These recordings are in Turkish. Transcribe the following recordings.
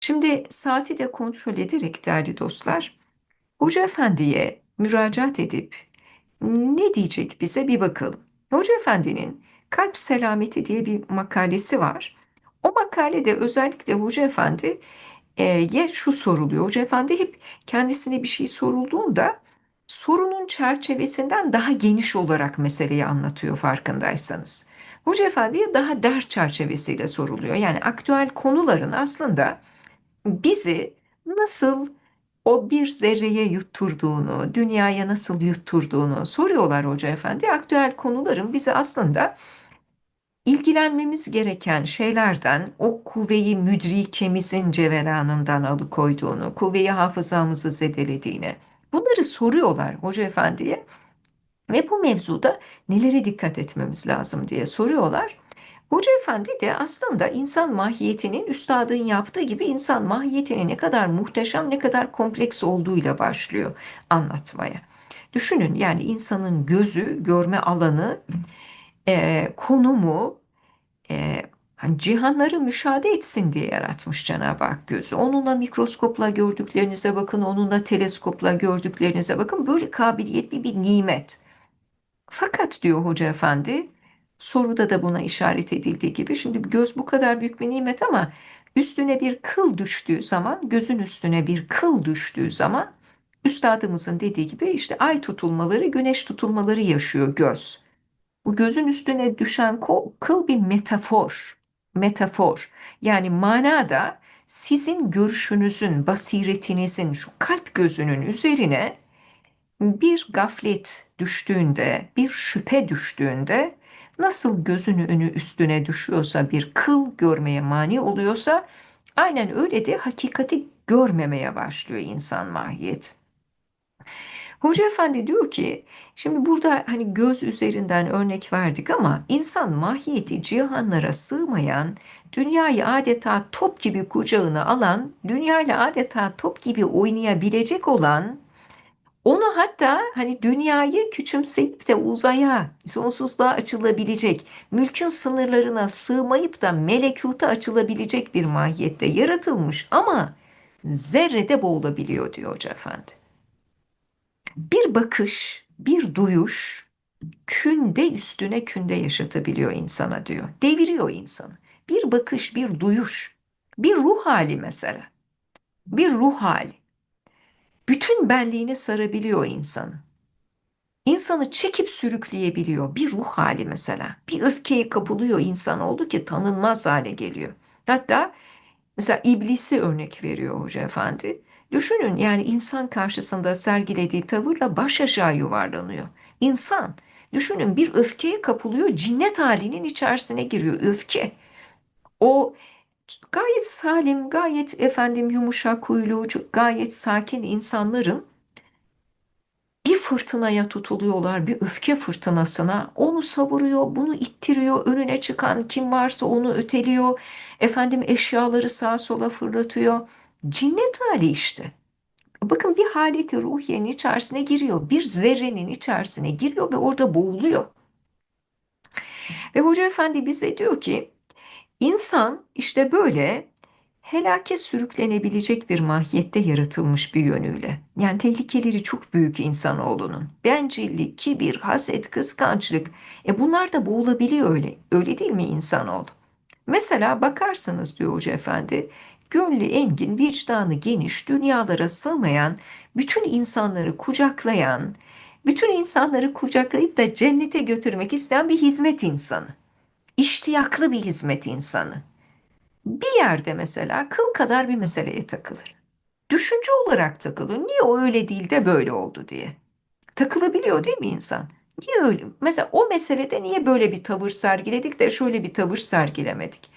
Şimdi saati de kontrol ederek değerli dostlar, Hoca Efendi'ye müracaat edip ne diyecek bize bir bakalım. Hoca Efendi'nin Kalp Selameti diye bir makalesi var. O makalede özellikle Hoca Efendi'ye şu soruluyor. Hoca Efendi hep kendisine bir şey sorulduğunda sorunun çerçevesinden daha geniş olarak meseleyi anlatıyor farkındaysanız. Hoca Efendi'ye daha ders çerçevesiyle soruluyor. Yani aktüel konuların aslında bizi nasıl o bir zerreye yutturduğunu, dünyaya nasıl yutturduğunu soruyorlar Hoca Efendi. Aktüel konuların bizi aslında ilgilenmemiz gereken şeylerden o kuvveyi müdrikemizin cevelanından alıkoyduğunu, kuvveyi hafızamızı zedelediğini bunları soruyorlar Hoca Efendi'ye ve bu mevzuda nelere dikkat etmemiz lazım diye soruyorlar. Hoca Efendi de aslında insan mahiyetinin üstadın yaptığı gibi insan mahiyetinin ne kadar muhteşem, ne kadar kompleks olduğuyla başlıyor anlatmaya. Düşünün yani insanın gözü, görme alanı, e, konumu, e, hani cihanları müşahede etsin diye yaratmış Cenab-ı Hak gözü. Onunla mikroskopla gördüklerinize bakın, onunla teleskopla gördüklerinize bakın. Böyle kabiliyetli bir nimet. Fakat diyor Hoca Efendi, soruda da buna işaret edildiği gibi, şimdi göz bu kadar büyük bir nimet ama üstüne bir kıl düştüğü zaman, gözün üstüne bir kıl düştüğü zaman, üstadımızın dediği gibi işte ay tutulmaları, güneş tutulmaları yaşıyor göz. Bu gözün üstüne düşen kıl bir metafor, metafor. Yani manada sizin görüşünüzün, basiretinizin, şu kalp gözünün üzerine bir gaflet düştüğünde, bir şüphe düştüğünde nasıl gözün önü üstüne düşüyorsa bir kıl görmeye mani oluyorsa aynen öyle de hakikati görmemeye başlıyor insan mahiyet. Hoca Efendi diyor ki, şimdi burada hani göz üzerinden örnek verdik ama insan mahiyeti cihanlara sığmayan, dünyayı adeta top gibi kucağına alan, dünyayla adeta top gibi oynayabilecek olan onu hatta hani dünyayı küçümseyip de uzaya, sonsuzluğa açılabilecek, mülkün sınırlarına sığmayıp da melekuta açılabilecek bir mahiyette yaratılmış ama zerrede boğulabiliyor diyor Hoca Efendi. Bir bakış, bir duyuş künde üstüne künde yaşatabiliyor insana diyor. Deviriyor insanı. Bir bakış, bir duyuş, bir ruh hali mesela. Bir ruh hali bütün benliğini sarabiliyor insanı. İnsanı çekip sürükleyebiliyor. Bir ruh hali mesela. Bir öfkeye kapılıyor insan oldu ki tanınmaz hale geliyor. Hatta mesela iblisi örnek veriyor Hoca Efendi. Düşünün yani insan karşısında sergilediği tavırla baş aşağı yuvarlanıyor. İnsan düşünün bir öfkeye kapılıyor cinnet halinin içerisine giriyor öfke. O gayet salim, gayet efendim yumuşak huylu, gayet sakin insanların bir fırtınaya tutuluyorlar, bir öfke fırtınasına. Onu savuruyor, bunu ittiriyor, önüne çıkan kim varsa onu öteliyor. Efendim eşyaları sağa sola fırlatıyor. Cinnet hali işte. Bakın bir haleti ruhiyenin içerisine giriyor, bir zerrenin içerisine giriyor ve orada boğuluyor. Ve Hoca Efendi bize diyor ki, İnsan işte böyle helake sürüklenebilecek bir mahiyette yaratılmış bir yönüyle. Yani tehlikeleri çok büyük insanoğlunun. Bencillik, kibir, haset, kıskançlık. E bunlar da boğulabiliyor öyle. Öyle değil mi insanoğlu? Mesela bakarsınız diyor Hoca Efendi, gönlü engin, vicdanı geniş, dünyalara sığmayan, bütün insanları kucaklayan, bütün insanları kucaklayıp da cennete götürmek isteyen bir hizmet insanı iştiyaklı bir hizmet insanı. Bir yerde mesela kıl kadar bir meseleye takılır. Düşünce olarak takılır. Niye o öyle değil de böyle oldu diye. Takılabiliyor değil mi insan? Niye öyle? Mesela o meselede niye böyle bir tavır sergiledik de şöyle bir tavır sergilemedik?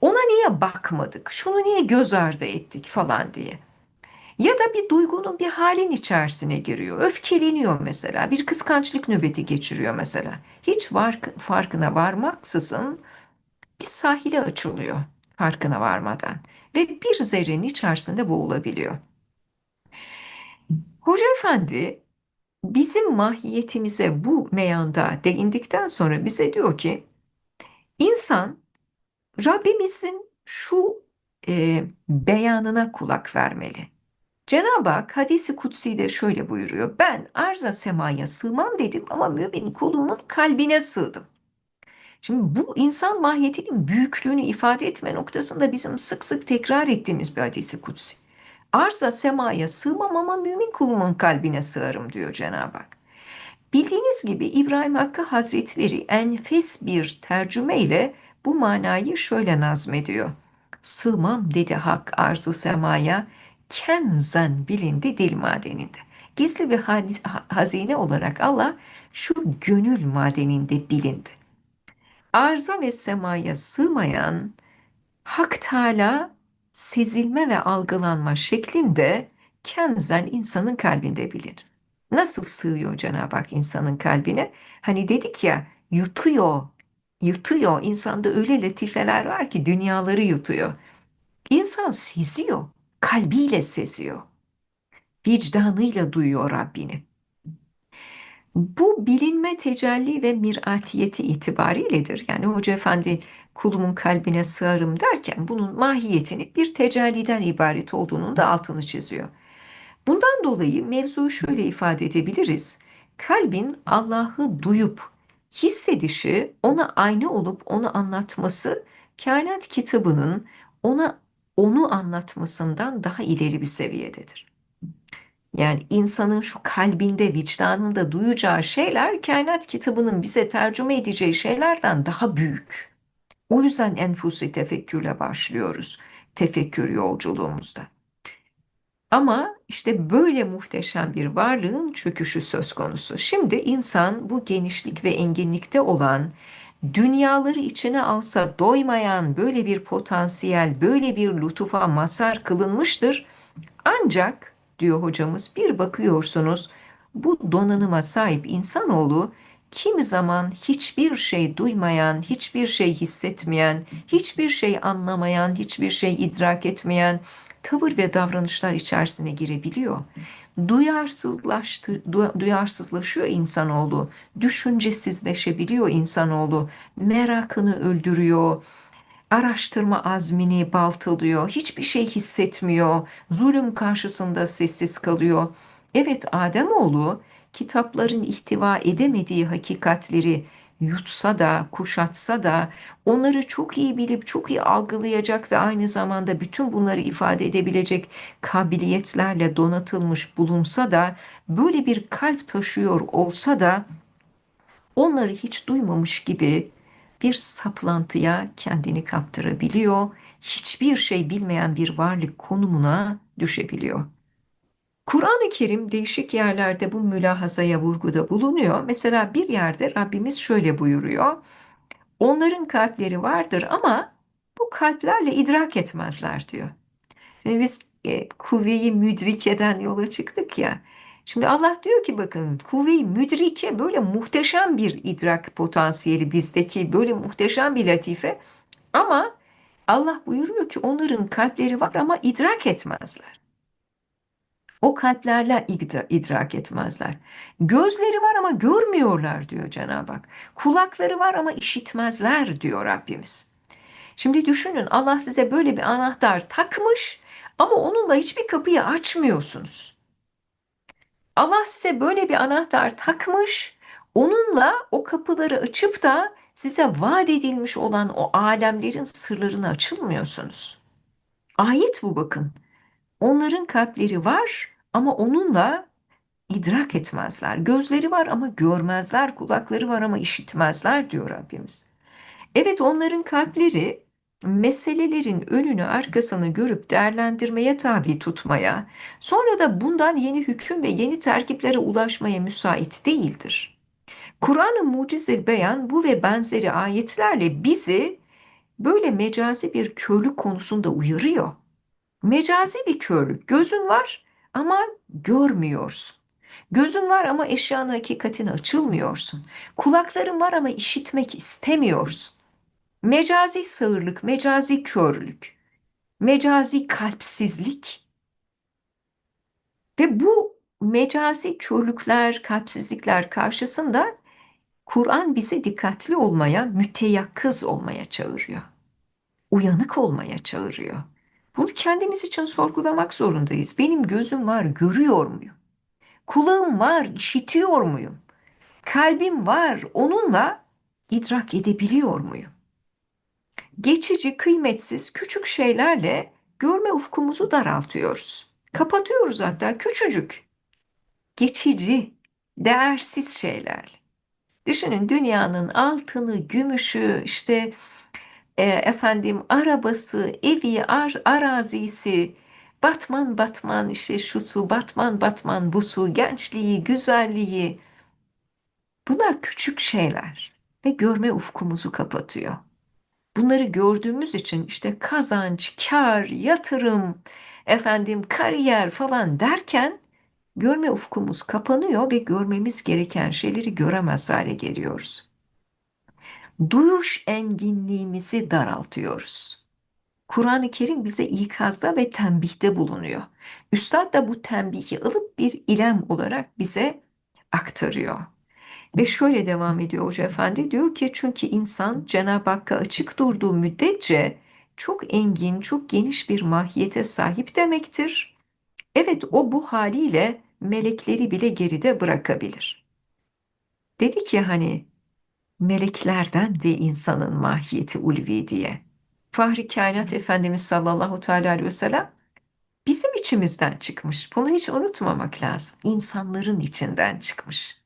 Ona niye bakmadık? Şunu niye göz ardı ettik falan diye. Ya da bir duygunun bir halin içerisine giriyor. Öfkeleniyor mesela. Bir kıskançlık nöbeti geçiriyor mesela. Hiç var, farkına varmaksızın bir sahile açılıyor farkına varmadan. Ve bir zerrenin içerisinde boğulabiliyor. Hoca Efendi bizim mahiyetimize bu meyanda değindikten sonra bize diyor ki insan Rabbimizin şu e, beyanına kulak vermeli. Cenab-ı Hak hadisi kutsi'de şöyle buyuruyor. Ben arza semaya sığmam dedim ama mümin kulumun kalbine sığdım. Şimdi bu insan mahiyetinin büyüklüğünü ifade etme noktasında bizim sık sık tekrar ettiğimiz bir hadisi kutsi. Arza semaya sığmam ama mümin kulumun kalbine sığarım diyor Cenab-ı Hak. Bildiğiniz gibi İbrahim Hakkı Hazretleri enfes bir tercüme ile bu manayı şöyle nazmediyor. Sığmam dedi hak arzu semaya, kenzen bilindi dil madeninde. Gizli bir hazine olarak Allah şu gönül madeninde bilindi. Arza ve semaya sığmayan Hak Teala sezilme ve algılanma şeklinde kenzen insanın kalbinde bilir. Nasıl sığıyor Cenab-ı Hak insanın kalbine? Hani dedik ya yutuyor, yutuyor. İnsanda öyle latifeler var ki dünyaları yutuyor. İnsan seziyor, kalbiyle seziyor. Vicdanıyla duyuyor Rabbini. Bu bilinme tecelli ve miratiyeti itibariyledir. Yani Hoca Efendi kulumun kalbine sığarım derken bunun mahiyetini bir tecelliden ibaret olduğunun da altını çiziyor. Bundan dolayı mevzuyu şöyle ifade edebiliriz. Kalbin Allah'ı duyup hissedişi, ona aynı olup onu anlatması, kainat kitabının ona onu anlatmasından daha ileri bir seviyededir. Yani insanın şu kalbinde, vicdanında duyacağı şeyler kainat kitabının bize tercüme edeceği şeylerden daha büyük. O yüzden enfusi tefekkürle başlıyoruz tefekkür yolculuğumuzda. Ama işte böyle muhteşem bir varlığın çöküşü söz konusu. Şimdi insan bu genişlik ve enginlikte olan, dünyaları içine alsa doymayan böyle bir potansiyel, böyle bir lütufa mazhar kılınmıştır. Ancak diyor hocamız bir bakıyorsunuz bu donanıma sahip insanoğlu kimi zaman hiçbir şey duymayan, hiçbir şey hissetmeyen, hiçbir şey anlamayan, hiçbir şey idrak etmeyen, tavır ve davranışlar içerisine girebiliyor. Duyarsızlaştı, duyarsızlaşıyor insanoğlu, düşüncesizleşebiliyor insanoğlu, merakını öldürüyor, araştırma azmini baltalıyor, hiçbir şey hissetmiyor, zulüm karşısında sessiz kalıyor. Evet Ademoğlu kitapların ihtiva edemediği hakikatleri yutsa da, kuşatsa da onları çok iyi bilip çok iyi algılayacak ve aynı zamanda bütün bunları ifade edebilecek kabiliyetlerle donatılmış bulunsa da böyle bir kalp taşıyor olsa da onları hiç duymamış gibi bir saplantıya kendini kaptırabiliyor, hiçbir şey bilmeyen bir varlık konumuna düşebiliyor. Kur'an-ı Kerim değişik yerlerde bu mülahazaya vurguda bulunuyor. Mesela bir yerde Rabbimiz şöyle buyuruyor. Onların kalpleri vardır ama bu kalplerle idrak etmezler diyor. Şimdi biz e, kuvveyi müdrikeden yola çıktık ya. Şimdi Allah diyor ki bakın kuvve-i müdrike böyle muhteşem bir idrak potansiyeli bizdeki böyle muhteşem bir latife ama Allah buyuruyor ki onların kalpleri var ama idrak etmezler. O kalplerle idrak etmezler. Gözleri var ama görmüyorlar diyor Cenab-ı Hak. Kulakları var ama işitmezler diyor Rabbimiz. Şimdi düşünün Allah size böyle bir anahtar takmış ama onunla hiçbir kapıyı açmıyorsunuz. Allah size böyle bir anahtar takmış, onunla o kapıları açıp da size vaat edilmiş olan o alemlerin sırlarını açılmıyorsunuz. Ayet bu bakın. Onların kalpleri var ama onunla idrak etmezler. Gözleri var ama görmezler, kulakları var ama işitmezler diyor Rabbimiz. Evet onların kalpleri meselelerin önünü arkasını görüp değerlendirmeye tabi tutmaya, sonra da bundan yeni hüküm ve yeni terkiplere ulaşmaya müsait değildir. Kur'an-ı Mucize Beyan bu ve benzeri ayetlerle bizi böyle mecazi bir körlük konusunda uyarıyor. Mecazi bir körlük. Gözün var ama görmüyorsun. Gözün var ama eşyanın hakikatini açılmıyorsun. Kulakların var ama işitmek istemiyorsun. Mecazi sağırlık, mecazi körlük, mecazi kalpsizlik ve bu mecazi körlükler, kalpsizlikler karşısında Kur'an bizi dikkatli olmaya, müteyakkız olmaya çağırıyor. Uyanık olmaya çağırıyor. Bunu kendimiz için sorgulamak zorundayız. Benim gözüm var, görüyor muyum? Kulağım var, işitiyor muyum? Kalbim var, onunla idrak edebiliyor muyum? Geçici, kıymetsiz, küçük şeylerle görme ufkumuzu daraltıyoruz. Kapatıyoruz hatta küçücük, geçici, değersiz şeyler. Düşünün dünyanın altını, gümüşü, işte e, efendim arabası, evi, ar, arazisi, batman batman işte şu su, batman batman bu su, gençliği, güzelliği. Bunlar küçük şeyler ve görme ufkumuzu kapatıyor. Bunları gördüğümüz için işte kazanç, kar, yatırım, efendim kariyer falan derken görme ufkumuz kapanıyor ve görmemiz gereken şeyleri göremez hale geliyoruz. Duyuş enginliğimizi daraltıyoruz. Kur'an-ı Kerim bize ikazda ve tembihte bulunuyor. Üstad da bu tembihi alıp bir ilem olarak bize aktarıyor. Ve şöyle devam ediyor Hoca Efendi diyor ki çünkü insan Cenab-ı Hakk'a açık durduğu müddetçe çok engin, çok geniş bir mahiyete sahip demektir. Evet o bu haliyle melekleri bile geride bırakabilir. Dedik ya hani meleklerden de insanın mahiyeti ulvi diye. Fahri Kainat Efendimiz sallallahu teala aleyhi ve sellem bizim içimizden çıkmış. Bunu hiç unutmamak lazım. İnsanların içinden çıkmış.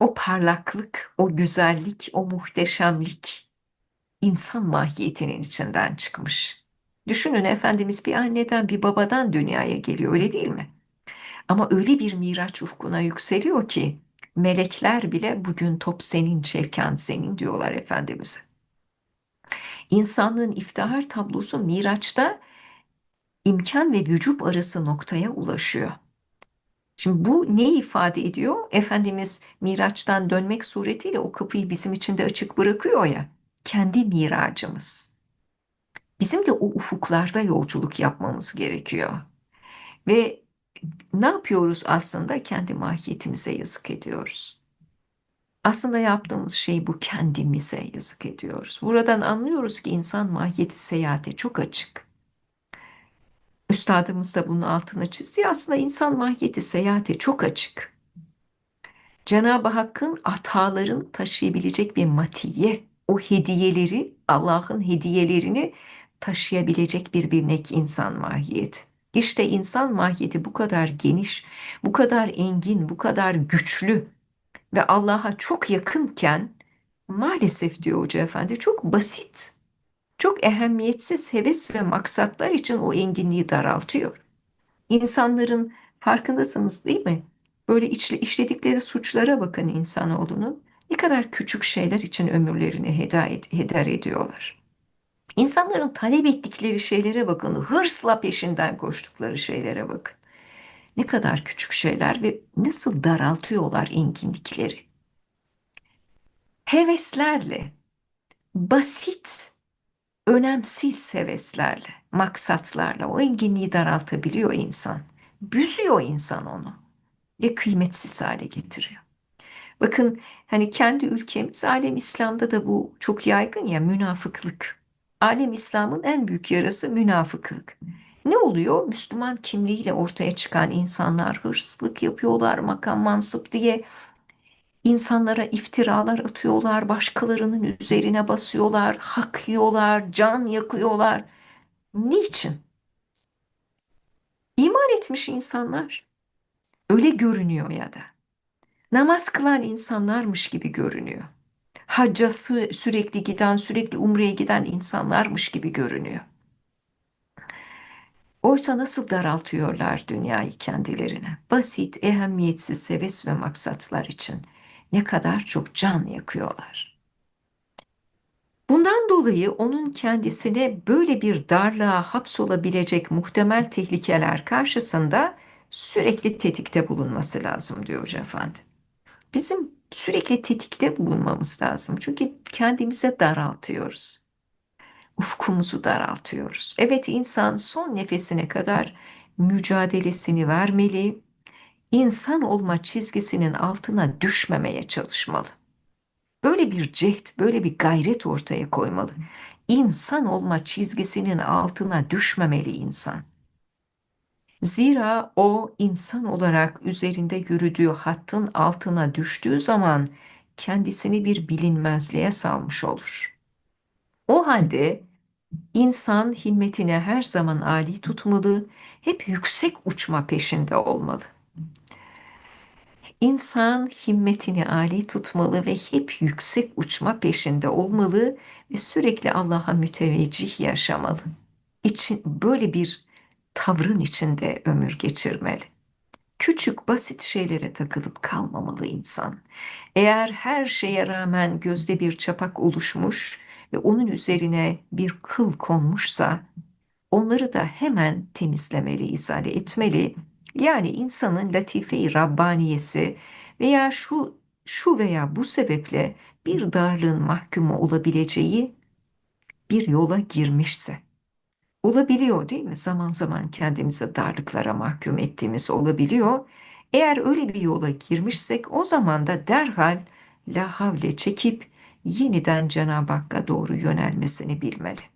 O parlaklık, o güzellik, o muhteşemlik insan mahiyetinin içinden çıkmış. Düşünün Efendimiz bir anneden bir babadan dünyaya geliyor öyle değil mi? Ama öyle bir miraç ufkuna yükseliyor ki melekler bile bugün top senin, şevkan senin diyorlar Efendimiz'e. İnsanlığın iftihar tablosu miraçta imkan ve vücut arası noktaya ulaşıyor. Şimdi bu neyi ifade ediyor? Efendimiz Miraç'tan dönmek suretiyle o kapıyı bizim için de açık bırakıyor ya. Kendi miracımız. Bizim de o ufuklarda yolculuk yapmamız gerekiyor. Ve ne yapıyoruz aslında? Kendi mahiyetimize yazık ediyoruz. Aslında yaptığımız şey bu kendimize yazık ediyoruz. Buradan anlıyoruz ki insan mahiyeti seyahate çok açık. Üstadımız da bunun altını çizdi. Aslında insan mahiyeti seyahate çok açık. Cenab-ı Hakk'ın ataların taşıyabilecek bir matiye, o hediyeleri, Allah'ın hediyelerini taşıyabilecek bir birnek insan mahiyeti. İşte insan mahiyeti bu kadar geniş, bu kadar engin, bu kadar güçlü ve Allah'a çok yakınken maalesef diyor Hoca Efendi çok basit çok ehemmiyetsiz heves ve maksatlar için o enginliği daraltıyor. İnsanların farkındasınız değil mi? Böyle içli, işledikleri suçlara bakın insanoğlunun ne kadar küçük şeyler için ömürlerini heder ediyorlar. İnsanların talep ettikleri şeylere bakın, hırsla peşinden koştukları şeylere bakın. Ne kadar küçük şeyler ve nasıl daraltıyorlar enginlikleri. Heveslerle, basit önemsiz heveslerle, maksatlarla o enginliği daraltabiliyor insan. Büzüyor insan onu ve kıymetsiz hale getiriyor. Bakın hani kendi ülkemiz alem İslam'da da bu çok yaygın ya münafıklık. Alem İslam'ın en büyük yarası münafıklık. Ne oluyor? Müslüman kimliğiyle ortaya çıkan insanlar hırsızlık yapıyorlar makam mansıp diye İnsanlara iftiralar atıyorlar, başkalarının üzerine basıyorlar, hak yiyorlar, can yakıyorlar. Niçin? İman etmiş insanlar. Öyle görünüyor ya da. Namaz kılan insanlarmış gibi görünüyor. Hacca sürekli giden, sürekli umreye giden insanlarmış gibi görünüyor. Oysa nasıl daraltıyorlar dünyayı kendilerine? Basit, ehemmiyetsiz heves ve maksatlar için ne kadar çok can yakıyorlar. Bundan dolayı onun kendisine böyle bir darlığa hapsolabilecek muhtemel tehlikeler karşısında sürekli tetikte bulunması lazım diyor Hoca Efendi. Bizim sürekli tetikte bulunmamız lazım. Çünkü kendimize daraltıyoruz. Ufkumuzu daraltıyoruz. Evet insan son nefesine kadar mücadelesini vermeli, insan olma çizgisinin altına düşmemeye çalışmalı. Böyle bir cehd, böyle bir gayret ortaya koymalı. insan olma çizgisinin altına düşmemeli insan. Zira o insan olarak üzerinde yürüdüğü hattın altına düştüğü zaman kendisini bir bilinmezliğe salmış olur. O halde insan himmetini her zaman âli tutmalı, hep yüksek uçma peşinde olmalı. İnsan himmetini âli tutmalı ve hep yüksek uçma peşinde olmalı ve sürekli Allah'a müteveccih yaşamalı. İçin, böyle bir tavrın içinde ömür geçirmeli. Küçük basit şeylere takılıp kalmamalı insan. Eğer her şeye rağmen gözde bir çapak oluşmuş ve onun üzerine bir kıl konmuşsa onları da hemen temizlemeli, izale etmeli. Yani insanın latife-i Rabbaniyesi veya şu şu veya bu sebeple bir darlığın mahkumu olabileceği bir yola girmişse olabiliyor değil mi? Zaman zaman kendimizi darlıklara mahkum ettiğimiz olabiliyor. Eğer öyle bir yola girmişsek o zaman da derhal la havle çekip yeniden Cenab-ı Hakk'a doğru yönelmesini bilmeli.